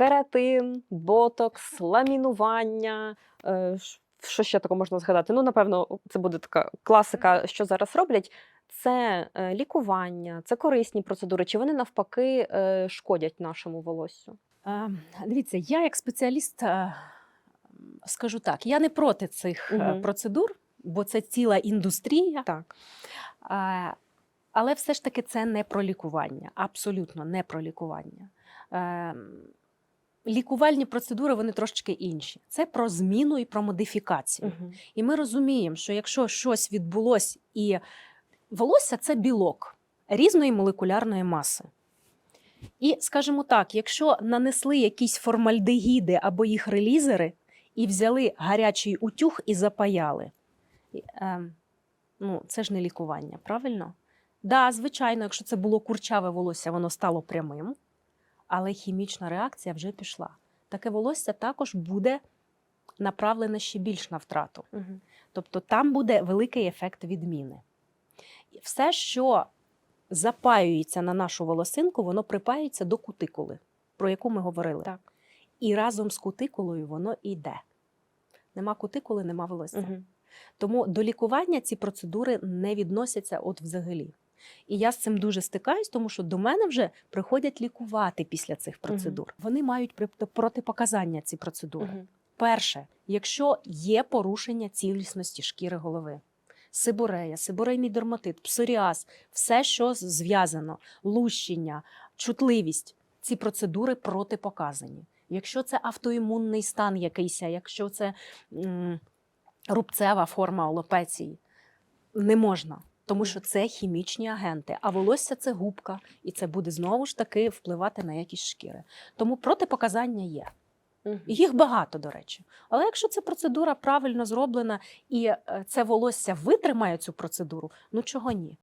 кератин, ботокс, ламінування. е, Що ще такого можна згадати? Ну, напевно, це буде така класика, що зараз роблять. Це е, лікування, це корисні процедури, чи вони навпаки е, шкодять нашому волоссю? Е, Дивіться, я як спеціаліст скажу так: я не проти цих Мгм. процедур, бо це ціла індустрія. Так. Але все ж таки це не про лікування, абсолютно не про лікування. Лікувальні процедури вони трошечки інші. Це про зміну і про модифікацію. Угу. І ми розуміємо, що якщо щось відбулось, і волосся це білок різної молекулярної маси. І, скажімо так, якщо нанесли якісь формальдегіди або їх релізери і взяли гарячий утюг і запаяли, е, ну, це ж не лікування, правильно? Да, звичайно, якщо це було курчаве волосся, воно стало прямим, але хімічна реакція вже пішла. Таке волосся також буде направлене ще більш на втрату. Угу. Тобто там буде великий ефект відміни. Все, що запаюється на нашу волосинку, воно припаюється до кутикули, про яку ми говорили. Так. І разом з кутикулою воно йде. Нема кутикули, нема волосся. Угу. Тому до лікування ці процедури не відносяться от взагалі. І я з цим дуже стикаюсь, тому що до мене вже приходять лікувати після цих процедур. Вони мають протипоказання ці процедури. Угу. Перше, якщо є порушення цілісності шкіри голови, сибурея, сибурейний дерматит, псоріаз, все, що зв'язано, лущення, чутливість, ці процедури протипоказані. Якщо це автоімунний стан якийсь, якщо це м, рубцева форма алопеції, не можна. Тому що це хімічні агенти, а волосся це губка, і це буде знову ж таки впливати на якість шкіри. Тому протипоказання є. Їх багато, до речі. Але якщо ця процедура правильно зроблена і е, це волосся витримає цю процедуру, ну чого ні?